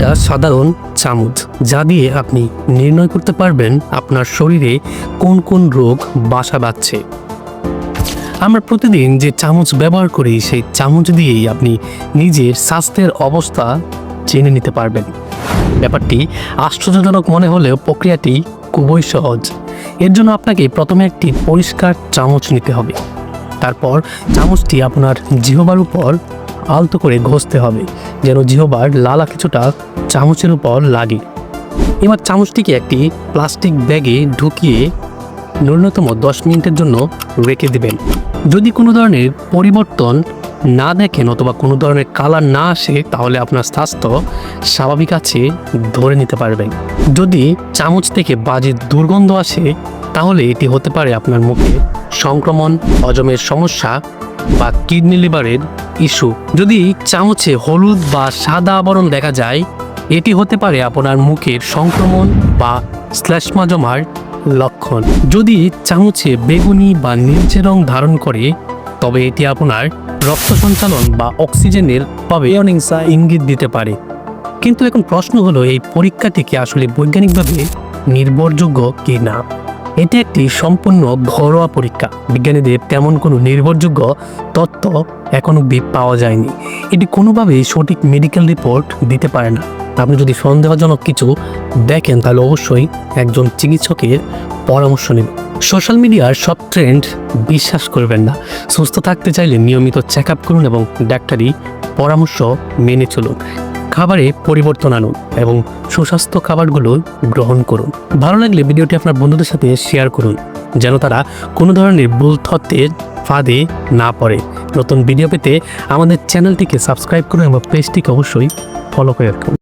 একটা সাধারণ চামচ, যা দিয়ে আপনি নির্ণয় করতে পারবেন আপনার শরীরে কোন কোন রোগ বাসা বাঁধছে। আমরা প্রতিদিন যে চামচ ব্যবহার করি, সেই চামচ দিয়েই আপনি নিজের স্বাস্থ্যের অবস্থা জেনে নিতে পারবেন। ব্যাপারটি আশ্চর্যজনক মনে হলেও প্রক্রিয়াটি খুবই সহজ। এর জন্য আপনাকে প্রথমে একটি পরিষ্কার চামচ নিতে হবে। তারপর চামচটি আপনার জিহবার উপর আলতো করে ঘষতে হবে। যেন জিহবার লালা কিছুটা চামচের উপর লাগে। এবার চামচটিকে একটি প্লাস্টিক ব্যাগে ঢুকিয়ে ন্যূনতম দশ মিনিটের জন্য রেখে দেবেন। যদি কোনো ধরনের পরিবর্তন না দেখেন অথবা কোনো ধরনের কালার না আসে, তাহলে আপনার স্বাস্থ্য স্বাভাবিক আছে ধরে নিতে পারবেন। যদি চামচ থেকে বাজে দুর্গন্ধ আসে তাহলে এটি হতে পারে আপনার মুখে সংক্রমণ, হজমের সমস্যা বা কিডনি লিভারের ইস্যু। যদি চামচে হলুদ বা সাদা আবরণ দেখা যায়, এটি হতে পারে আপনার মুখের সংক্রমণ বা শ্লেষ্মা জমার লক্ষণ। যদি চামচে বেগুনি বা নীলচে রং ধারণ করে, তবে এটি আপনার রক্ত সঞ্চালন বা অক্সিজেনের পাবে ইঙ্গিত দিতে পারে। কিন্তু এখন প্রশ্ন হলো, এই পরীক্ষাটি কি আসলে বৈজ্ঞানিকভাবে নির্ভরযোগ্য কি না এটি একটি সম্পূর্ণ ঘরোয়া পরীক্ষা। বিজ্ঞানীদের তেমন কোনো নির্ভরযোগ্য তথ্য এখন অব্দি পাওয়া যায়নি। এটি কোনোভাবেই সঠিক মেডিকেল রিপোর্ট দিতে পারে না। আপনি যদি সন্দেহজনক কিছু দেখেন, তাহলে অবশ্যই একজন চিকিৎসকের পরামর্শ নিন। সোশ্যাল মিডিয়ার সব ট্রেন্ড বিশ্বাস করবেন না। সুস্থ থাকতে চাইলে নিয়মিত চেক আপ করুন এবং ডাক্তারি পরামর্শ মেনে চলুন। খাবারে পরিবর্তন আনুন এবং সুস্বাস্থ্য খাবারগুলো গ্রহণ করুন। ভালো লাগলে ভিডিওটি আপনার বন্ধুদের সাথে শেয়ার করুন, যেন তারা কোনো ধরনের ভুল তথ্যের ফাঁদে না পড়ে। নতুন ভিডিও পেতে আমাদের চ্যানেলটিকে সাবস্ক্রাইব করুন এবং পেজটিকে অবশ্যই ফলো করে রাখুন।